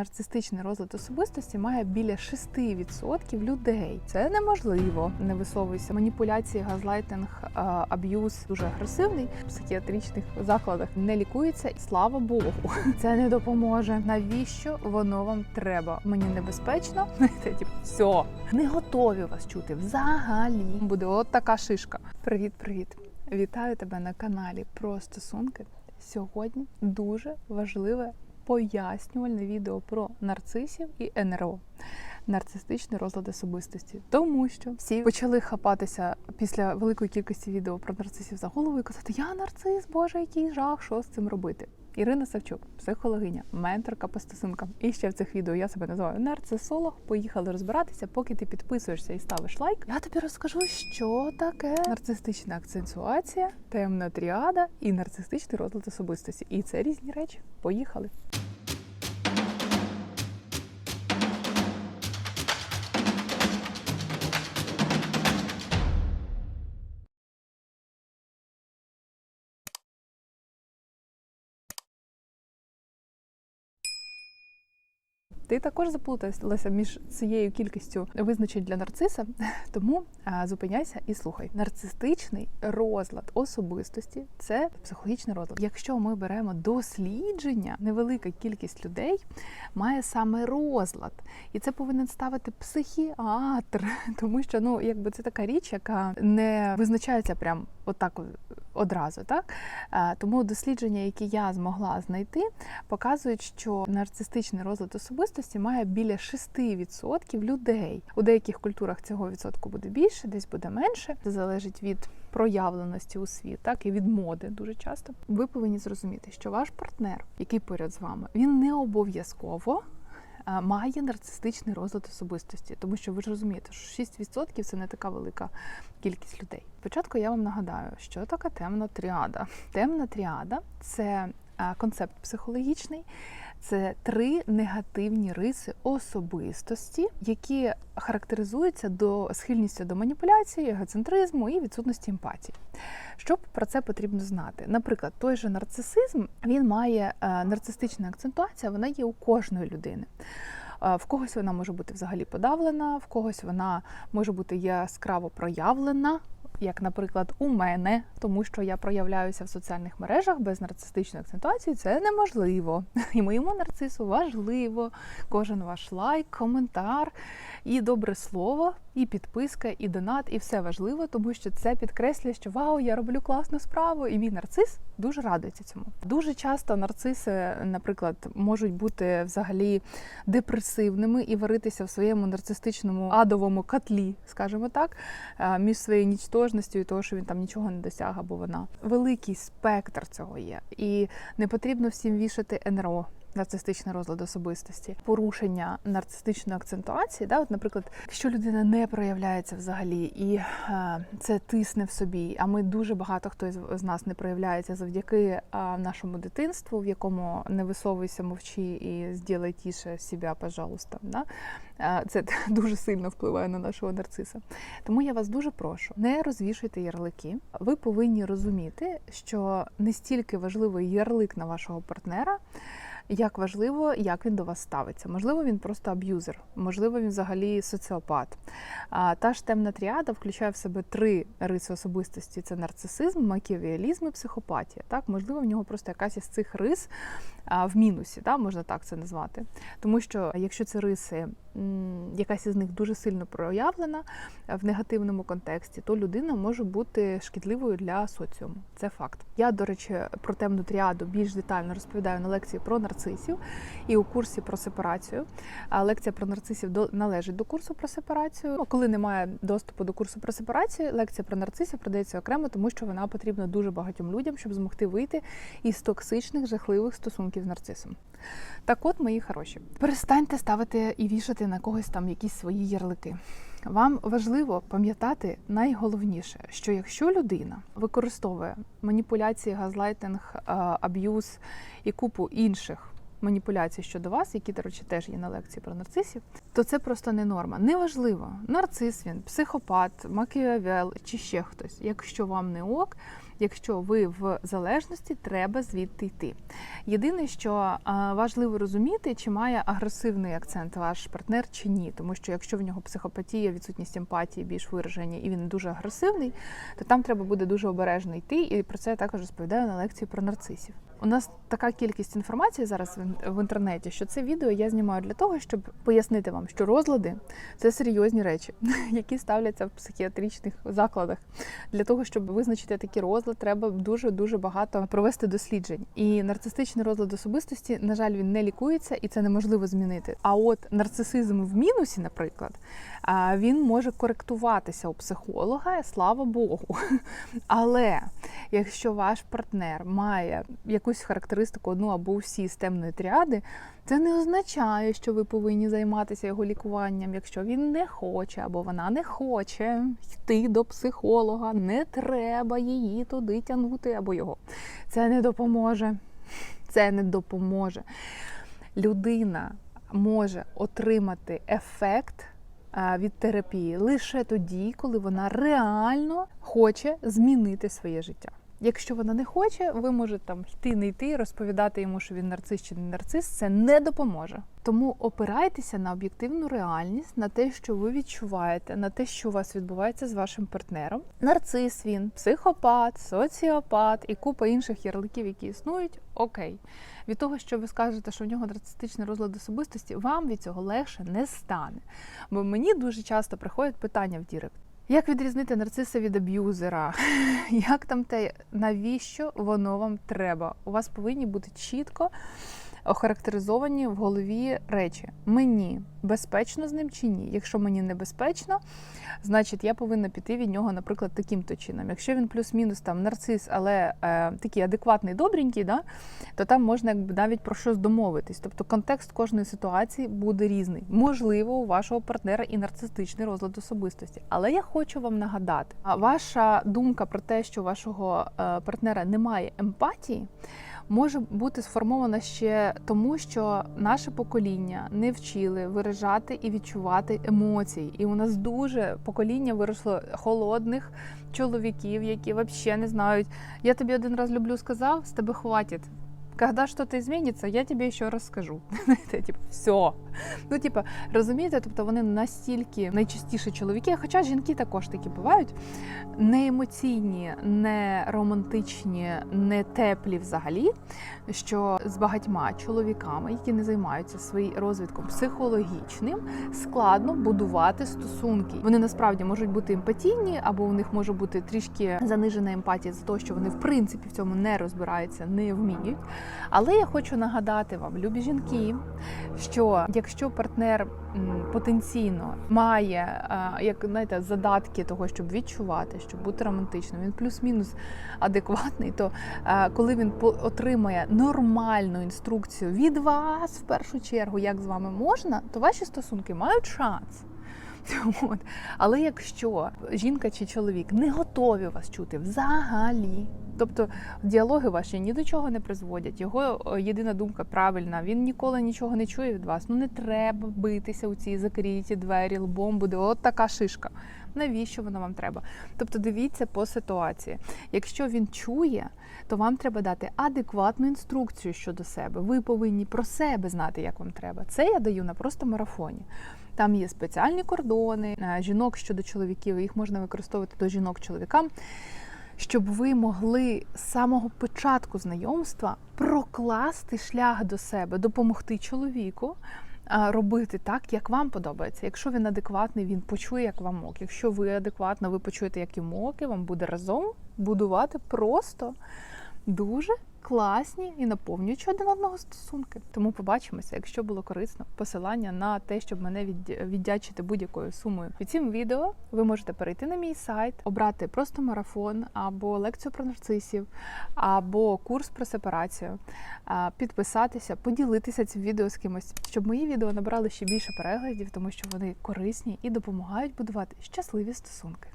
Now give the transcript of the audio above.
Нарцистичний розлад особистості має біля 6% людей. Це неможливо. Не висовуйся. Маніпуляції, газлайтинг, аб'юз дуже агресивний. В психіатричних закладах не лікується. І слава Богу, це не допоможе. Навіщо воно вам треба? Мені небезпечно. Це типу, все. Не готові вас чути взагалі. Буде от така шишка. Привіт, привіт. Вітаю тебе на каналі про стосунки. Сьогодні дуже важливе пояснювальне відео про нарцисів і НРО. Нарцистичний розлад особистості, тому що всі почали хапатися після великої кількості відео про нарцисів за голову і казати: Я нарцис, боже, який жах, що з цим робити? Ірина Савчук, психологиня, менторка по стосункам. І ще в цих відео я себе називаю нарцисолог. Поїхали розбиратися. Поки ти підписуєшся і ставиш лайк, я тобі розкажу, що таке нарцистична акцентуація, темна тріада і нарцистичний розлад особистості. І це різні речі. Поїхали. Ти також заплуталася між цією кількістю визначень для нарциса, тому зупиняйся і слухай. Нарцистичний розлад особистості це психологічний розлад. Якщо ми беремо дослідження, невелика кількість людей має саме розлад, і це повинен ставити психіатр, тому що ну якби це така річ, яка не визначається прям отак от одразу. Так тому дослідження, які я змогла знайти, показують, що нарцистичний розлад особистості має біля 6% людей. У деяких культурах цього відсотку буде більше, десь буде менше. Це залежить від проявленості у світ, так і від моди дуже часто. Ви повинні зрозуміти, що ваш партнер, який поряд з вами, він не обов'язково. А, Має нарцистичний розлад особистості, тому що ви ж розумієте, що 6% це не така велика кількість людей. Спочатку я вам нагадаю, що така темна тріада. Темна тріада це концепт психологічний, це три негативні риси особистості, які характеризуються до схильністю до маніпуляції, егоцентризму і відсутності емпатії. Що про це потрібно знати? Наприклад, той же нарцисизм він має е, нарцистична акцентуація, вона є у кожної людини. Е, В когось вона може бути взагалі подавлена, в когось вона може бути яскраво проявлена. Як, наприклад, у мене, тому що я проявляюся в соціальних мережах без нарцистичної акцентуації, це неможливо. І моєму нарцису важливо кожен ваш лайк, коментар, і добре слово, і підписка, і донат, і все важливо, тому що це підкреслює, що вау, я роблю класну справу, і мій нарцис дуже радується цьому. Дуже часто нарциси, наприклад, можуть бути взагалі депресивними і варитися в своєму нарцистичному адовому котлі, скажімо так, е, між своєю нічтожністю і того, що він там нічого не досяг або вона. Великий спектр цього є, і не потрібно всім вішати НРО. Нарцистичний розлад особистості, порушення нарцистичної акцентуації. Да? От, наприклад, якщо людина не проявляється взагалі, і е, це тисне в собі. А ми дуже багато хто з нас не проявляється завдяки е, нашому дитинству, в якому не висовуйся, мовчи і зділай тіше себе, пожалуйста. Да? Е, Це дуже сильно впливає на нашого нарциса. Тому я вас дуже прошу, не розвішуйте ярлики. Ви повинні розуміти, що не стільки важливий ярлик на вашого партнера. Як важливо, як він до вас ставиться. Можливо, він просто аб'юзер, можливо, він взагалі соціопат. А та ж темна тріада включає в себе три риси особистості: це нарцисизм, макіавіалізм і психопатія. Так, можливо, в нього просто якась із цих рис в мінусі, так, можна так це назвати. Тому що якщо ці риси, якась із них дуже сильно проявлена в негативному контексті, то людина може бути шкідливою для соціуму. Це факт. Я, до речі, про темну тріаду більш детально розповідаю на лекції про нарцисів і у курсі про сепарацію. Лекція про нарцисів належить до курсу про сепарацію. Ну, коли немає доступу до курсу про сепарацію, лекція про нарцисів продається окремо, тому що вона потрібна дуже багатьом людям, щоб змогти вийти із токсичних жахливих стосунків з нарцисом. Так от, мої хороші, перестаньте ставити і вішати на когось там якісь свої ярлики. Вам важливо пам'ятати найголовніше, що якщо людина використовує маніпуляції, газлайтинг, аб'юз і купу інших маніпуляцій щодо вас, які, до речі, теж є на лекції про нарцисів, то це просто не норма. Неважливо, нарцис він, психопат, макіавел чи ще хтось. Якщо вам не ок, Якщо ви в залежності, треба звідти йти. Єдине, що важливо розуміти, чи має агресивний акцент ваш партнер чи ні. Тому що якщо в нього психопатія, відсутність емпатії більш вираження, і він дуже агресивний, то там треба буде дуже обережно йти. І про це я також розповідаю на лекції про нарцисів. У нас така кількість інформації зараз в- інтернеті, що це відео я знімаю для того, щоб пояснити вам, що розлади це серйозні речі, які ставляться в психіатричних закладах. Для того, щоб визначити такий розлад, треба дуже дуже багато провести досліджень. І нарцистичний розлад особистості, на жаль, він не лікується, і це неможливо змінити. А от нарцисизм в мінусі, наприклад, він може коректуватися у психолога, слава Богу. Але якщо ваш партнер має якусь характеристику одну або всі з темної тріади, це не означає, що ви повинні займатися його лікуванням. Якщо він не хоче або вона не хоче йти до психолога, не треба її туди тягнути або його. Це не допоможе. Це не допоможе. Людина може отримати ефект від терапії лише тоді, коли вона реально хоче змінити своє життя. Якщо вона не хоче, ви можете там йти, не йти, розповідати йому, що він нарцис чи не нарцис, це не допоможе. Тому опирайтеся на об'єктивну реальність, на те, що ви відчуваєте, на те, що у вас відбувається з вашим партнером. Нарцис він, психопат, соціопат і купа інших ярликів, які існують. Окей, від того, що ви скажете, що в нього нарцистичний розлад особистості, вам від цього легше не стане. Бо мені дуже часто приходять питання в Дірект. Як відрізнити нарциса від аб'юзера? Як там те, навіщо воно вам треба? У вас повинні бути чітко охарактеризовані в голові речі. Мені безпечно з ним чи ні? Якщо мені небезпечно, значить я повинна піти від нього, наприклад, таким-то чином. Якщо він плюс-мінус там нарцис, але е, такий адекватний, добренький, да, то там можна якби навіть про щось домовитись. Тобто контекст кожної ситуації буде різний. Можливо, у вашого партнера і нарцистичний розлад особистості. Але я хочу вам нагадати, ваша думка про те, що у вашого е, партнера немає емпатії. Може бути сформована ще тому, що наше покоління не вчили виражати і відчувати емоції. І у нас дуже покоління виросло холодних чоловіків, які взагалі не знають. Я тобі один раз люблю сказав, з тебе хватить. Когда что-то изменится, я тебе ще раз скажу. Знаєте, типу, все. Ну, типу, розумієте, тобто вони настільки найчастіше чоловіки, хоча жінки також такі бувають, не емоційні, не романтичні, не теплі взагалі, що з багатьма чоловіками, які не займаються своїм розвитком психологічним, складно будувати стосунки. Вони насправді можуть бути емпатійні, або у них може бути трішки занижена емпатія за те, що вони в принципі в цьому не розбираються, не вміють. Але я хочу нагадати вам, любі жінки, що якщо партнер потенційно має як знаєте, задатки того, щоб відчувати, щоб бути романтичним, він плюс-мінус адекватний, то коли він отримає нормальну інструкцію від вас в першу чергу, як з вами можна, то ваші стосунки мають шанс. От. Але якщо жінка чи чоловік не готові вас чути взагалі, тобто діалоги ваші ні до чого не призводять, його єдина думка правильна, він ніколи нічого не чує від вас. Ну не треба битися у ці закриті двері, лбом буде от така шишка. Навіщо воно вам треба? Тобто дивіться по ситуації. Якщо він чує, то вам треба дати адекватну інструкцію щодо себе. Ви повинні про себе знати, як вам треба. Це я даю на просто марафоні. Там є спеціальні кордони е, жінок щодо чоловіків. Їх можна використовувати до жінок чоловікам, щоб ви могли з самого початку знайомства прокласти шлях до себе, допомогти чоловіку. Робити так, як вам подобається. Якщо він адекватний, він почує, як вам ок. Якщо ви адекватно, ви почуєте, як йому ок, і вам буде разом будувати просто дуже класні і наповнюючі один одного стосунки. Тому побачимося, якщо було корисно, посилання на те, щоб мене віддячити будь-якою сумою. Під цим відео ви можете перейти на мій сайт, обрати просто марафон або лекцію про нарцисів, або курс про сепарацію, підписатися, поділитися цим відео з кимось, щоб мої відео набрали ще більше переглядів, тому що вони корисні і допомагають будувати щасливі стосунки.